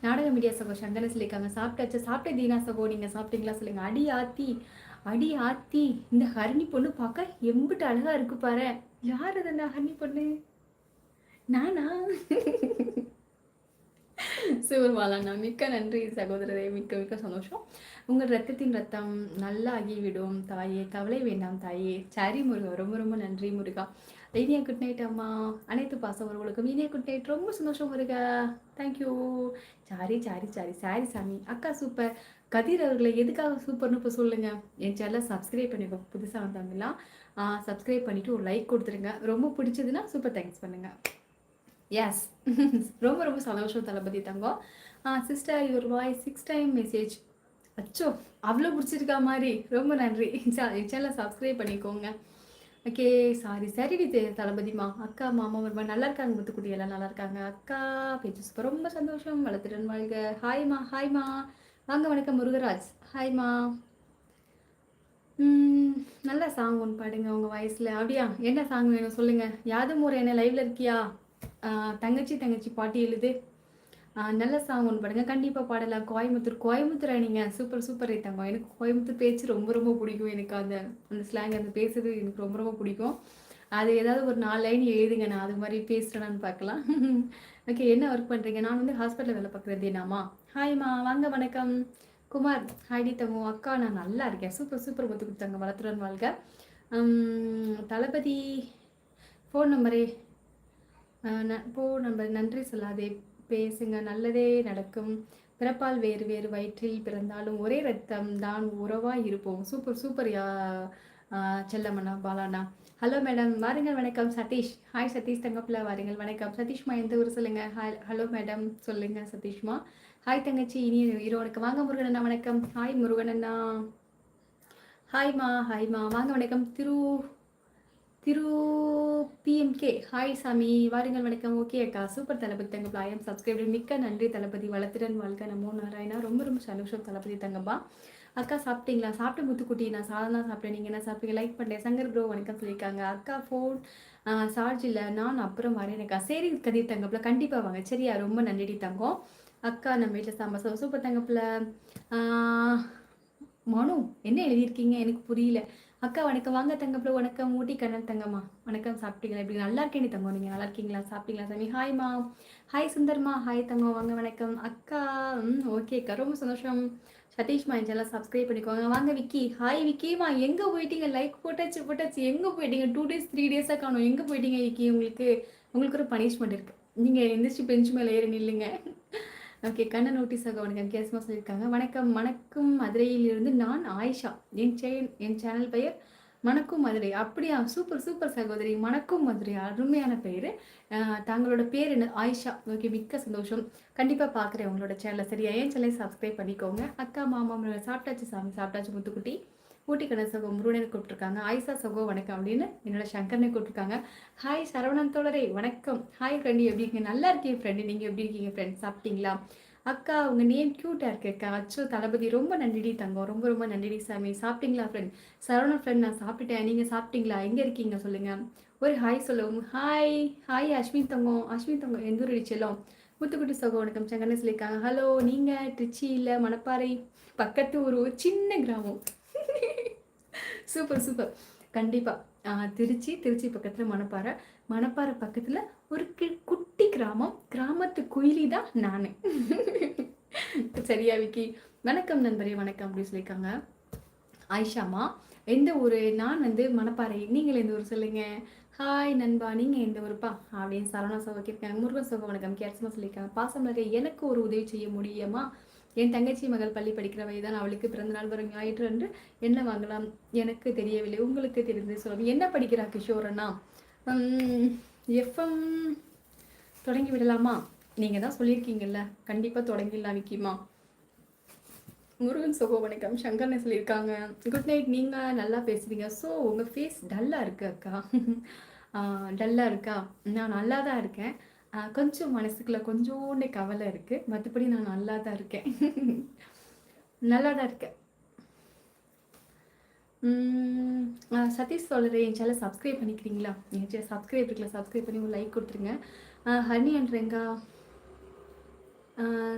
நாடக மீடியா சகோ சந்தன சொல்லியிருக்காங்க சாப்பிட்டாச்சு. சாப்பிட்ட தீனா சகோ நீங்கள் சாப்பிட்டீங்களா சொல்லுங்க. அடி ஆத்தி அடி ஆத்தி. இந்த ஹரிணி பொண்ணு பார்க்க எம்பிட்டு அழகா இருக்கு பாரு. யார் அது அந்த ஹரிணி பொண்ணு? நானா? சிவர்வாலாண்ணா மிக்க நன்றி சகோதரரே. மிக்க மிக்க சந்தோஷம். உங்கள் ரத்தத்தின் ரத்தம் நல்லா ஆகிவிடும். தாயே கவலை வேண்டாம் தாயே. சரி முருகா. ரொம்ப ரொம்ப நன்றி முருகா. இனியா குட் நைட் அம்மா. அனைத்து பாசம் இனிய குட் நைட் ரொம்ப சந்தோஷம் முருகா. Thank you sorry sorry sorry. Sorry சாமி. அக்கா சூப்பர் கதிர் அவர்களை எதுக்காக சூப்பர்னு இப்போ சொல்லுங்கள் என் சேனலை சப்ஸ்கிரைப் பண்ணிக்கோ. புதுசாக வந்தாங்கலாம் சப்ஸ்கிரைப் பண்ணிவிட்டு ஒரு லைக் கொடுத்துருங்க. ரொம்ப பிடிச்சதுன்னா சூப்பர் தேங்க்ஸ் பண்ணுங்கள் எஸ் ரொம்ப ரொம்ப சந்தோஷம் தளபதி தங்கம். Sister your voice six time message அச்சோ அவ்வளோ பிடிச்சிருக்கா மாதிரி. ரொம்ப நன்றி. சேனலை சப்ஸ்கிரைப் பண்ணிக்கோங்க. ஓகே சாரி சரி தளபதிமா அக்கா மாமா வருமா நல்லா இருக்காங்க முத்துக்குட்டி எல்லாம் நல்லா இருக்காங்க. அக்கா பேச்சு ரொம்ப சந்தோஷம். வளர்த்துடன் வாழ்க. ஹாய்மா ஹாய்மா வாங்க வணக்கம் முருகராஜ். ஹாய்மா நல்ல சாங் ஒன்று பாடுங்க உங்கள் வயசில் அப்படியா? என்ன சாங் வேணும் சொல்லுங்கள் யாதும் ஒரு என்ன லைவில் இருக்கியா? தங்கச்சி தங்கச்சி பாட்டி எழுது. நல்ல சாங் ஒன்று பாடுங்க. கண்டிப்பாக பாடலாம். கோயம்புத்தூர் கோயம்புத்தூரா நீங்கள் சூப்பர் சூப்பர் ரைத்தாங்க எனக்கு கோயம்புத்தூர் பேச்சு ரொம்ப ரொம்ப பிடிக்கும். எனக்கு அந்த அந்த ஸ்லாங் அந்த பேசுறது எனக்கு ரொம்ப ரொம்ப பிடிக்கும். அது ஏதாவது ஒரு நாலு லைன் எழுதுங்க. நான் அது மாதிரி பேசுகிறேன்னு பார்க்கலாம். ஓகே என்ன ஒர்க் பண்ணுறீங்க நான் வந்து ஹாஸ்பிட்டலில் வேலை பார்க்குறது என்னம்மா? ஹாய்மா வாங்க வணக்கம். குமார் ஹாய்டி தங்கோ அக்கா நான் நல்லா இருக்கேன். சூப்பர் சூப்பர் ஒத்து கொடுத்தாங்க. வளர்த்துறன் வாழ்க. தளபதி ஃபோன் நம்பரே போ நம்ம நன்றி சொல்லாதே பேசுங்க நல்லதே நடக்கும். பிறப்பால் வேறு வேறு வயிற்றில் பிறந்தாலும் ஒரே ரத்தம் தான் உறவாக இருப்போம். சூப்பர் சூப்பர் யா செல்லம்மண்ணா பாலாண்ணா. ஹலோ மேடம் வாருங்கள் வணக்கம். சதீஷ். ஹாய் சதீஷ் தங்கப்பில் வாருங்கள் வணக்கம். சதீஷ்மா எந்த ஊர் சொல்லுங்கள் ஹாய் ஹலோ மேடம் சொல்லுங்கள் சதீஷ்மா. ஹாய் தங்கச்சி. இனி வணக்கம். வாங்க முருகன் அண்ணா வணக்கம் ஹாய் முருகன் அண்ணா ஹாய்மா ஹாய்மா வாங்க வணக்கம். திரு திரு பிஎம்கே ஹாய் சாமி. வாருங்கள் வணக்கம். ஓகே அக்கா. சூப்பர் தளபதி தங்க ஐஎம் சப்ஸ்கிரைபர் மிக்க நன்றி தளபதி. வளத்திறன் வாழ்க்கை நமோ நாராயணா. ரொம்ப ரொம்ப சந்தோஷம் தளபதி தங்கப்பா அக்கா சாப்பிட்டீங்களா? சாப்பிட்டு முத்துக்குட்டி நான் சாதனா சாப்பிட்டேன். நீங்கள் என்ன சாப்பிட்டீங்க? லைக் பண்ணுறேன் சங்கர் ப்ரோ வணக்கம் சொல்லியிருக்காங்க. அக்கா ஃபோன் சார்ஜ் இல்லை. நான் அப்புறம் வரேனக்கா சரி கதிர் தங்கப்பில் கண்டிப்பாக வாங்க. சரியா? ரொம்ப நன்றி தங்கம். அக்கா நம்ம வீட்டில் சாம்பார் சூப்பர் தங்கப்பில் மனு என்ன எழுதியிருக்கீங்க? எனக்கு புரியல. அக்கா வணக்கம். வாங்க தங்கப்பில் வணக்கம். ஊட்டி கண்ணன் தங்கம்மா. வணக்கம். சாப்பிட்டீங்களா? இப்படி நல்லா இருக்கேன் தங்கம். நீங்கள் நல்லா இருக்கீங்களா? சாப்பிட்டீங்களா சாமி? ஹாய்மா ஹாய் சுந்தர்மா. ஹாய் தங்கம். வாங்க வணக்கம். அக்கா ம் ஓகே அக்கா. ரொம்ப சந்தோஷம். சதீஷ்மா எல்லாம் சப்ஸ்கிரைப் பண்ணிக்கோங்க. வாங்க விக்கி. ஹாய் விக்கிமா எங்கே போயிட்டீங்க? லைக் போட்டாச்சு போட்டாச்சு. எங்கே போயிட்டீங்க? டூ டேஸ் த்ரீ டேஸாக காணும். எங்கே போயிட்டீங்க விக்கி? உங்களுக்கு உங்களுக்கு ஒரு பனிஷ்மெண்ட் இருக்குது நீங்கள் எந்திரிச்சு பெஞ்ச் மேலே ஏறி நில்லுங்க. ஓகே கண்ண நோட்டீஸாக உனக்கு வித்தியாசமாக சொல்லியிருக்காங்க. வணக்கம் மணக்கும் மதுரையிலிருந்து நான் ஆயிஷா. என் சே என் சேனல் பெயர் மணக்கும் மதுரை. அப்படியா சூப்பர் சூப்பர் சகோதரி. மணக்கும் மதுரை அருமையான பெயர் தங்களோட பேர் என்ன? ஆயிஷா. ஓகே மிக்க சந்தோஷம். கண்டிப்பாக பார்க்குறேன் உங்களோட சேனலை சரியா? ஏன் சேனலை சப்ஸ்கிரைப் பண்ணிக்கோங்க. அக்கா மாமா சாப்பிட்டாச்சு சாமி சாப்பிட்டாச்சு முத்துக்குட்டி. ஊட்டிக்கடை சகோ முருகனை கூப்பிட்டுருக்காங்க. ஆயிஷா சகோ வணக்கம் அப்படின்னு என்னோட சங்கரனை கூப்பிட்டுருக்காங்க. ஹாய் சரவணன் தோழரே வணக்கம். ஹாய் ஃப்ரெண்டு எப்படி இருக்கீங்க? நல்லா இருக்கீங்க ஃப்ரெண்டு நீங்கள் எப்படி இருக்கீங்க ஃப்ரெண்ட் சாப்பிட்டீங்களா? அக்கா உங்கள் நேம் க்யூட்டாக இருக்கு அக்கா. அச்சோ தளபதி ரொம்ப நன்றிடி தங்கம். ரொம்ப ரொம்ப நன்றிடி சாமி. சாப்பிட்டீங்களா ஃப்ரெண்ட் சரவண ஃப்ரெண்ட் நான் சாப்பிட்டுட்டேன் நீங்கள் சாப்பிட்டீங்களா? எங்கே இருக்கீங்க சொல்லுங்கள் ஒரு ஹாய் சொல்லுவோம். ஹாய் ஹாய் அஸ்வின் தங்கம். அஸ்வின் தங்கம் எந்த ஊர் செல்லும்? முத்துக்குட்டி சகோ வணக்கம். சங்கன்னு சொல்லியிருக்காங்க. ஹலோ நீங்கள் திருச்சியில் மணப்பாறை பக்கத்து ஒரு சின்ன கிராமம். Super super. கண்டிப்பாக திருச்சி திருச்சி பக்கத்தில் மணப்பாறை. மணப்பாறை பக்கத்தில் ஒரு குட்டி கிராமம். கிராமத்து குயிலி தான் நான். சரியா விக்கி? வணக்கம் நண்பரே வணக்கம். அப்படின்னு சொல்லியிருக்காங்க. ஆயிஷாமா எந்த ஊர்? நான் வந்து மணப்பாறை. நீங்கள் எந்த ஊர் சொல்லுங்க? ஹாய் நண்பா நீங்கள் எந்த ஊருப்பா? அப்படின்னு சரவணா சோகா கேட்காங்க முருகன் சோகம் வணக்கம் கேட்சமாக சொல்லியிருக்காங்க. பாசம் எனக்கு ஒரு உதவி செய்ய முடியுமா? என் தங்கச்சி மகள் பள்ளி படிக்கிற வயதான் அவளுக்கு பிறந்தநாள் வரும் ஞாயிற்று என்று என்ன வாங்கலாம்? எனக்கு தெரியவில்லை. உங்களுக்கு தெரிந்து சொல்லுங்க. என்ன படிக்கிறா கிஷோரண்ணா எஃப்எம் தொடங்கி விடலாமா? நீங்கள் தான் சொல்லியிருக்கீங்கல்ல. கண்டிப்பாக தொடங்கிடலாம் விக்கிமா. முருகன் சுகோ வணக்கம். சங்கர்னு சொல்லியிருக்காங்க. குட் நைட் நீங்கள் நல்லா பேசுவீங்க ஸோ உங்கள் ஃபேஸ் டல்லாக இருக்கு அக்கா. டல்லாக இருக்கா? நான் நல்லா தான் இருக்கேன். கொஞ்சம் மனசுக்குள்ள கொஞ்சோண்டு கவலை இருக்குது மற்றபடி நான் நல்லா தான் இருக்கேன். நல்லா தான் இருக்கேன் சதீஷ் சொல்கிறேன் என் சேனல் சப்ஸ்கிரைப் பண்ணிக்கிறீங்களா? என் சேனல் சப்ஸ்கிரைப் இருக்குல்ல சப்ஸ்கிரைப் பண்ணி ஒரு லைக் கொடுத்துருங்க. Honey and Renga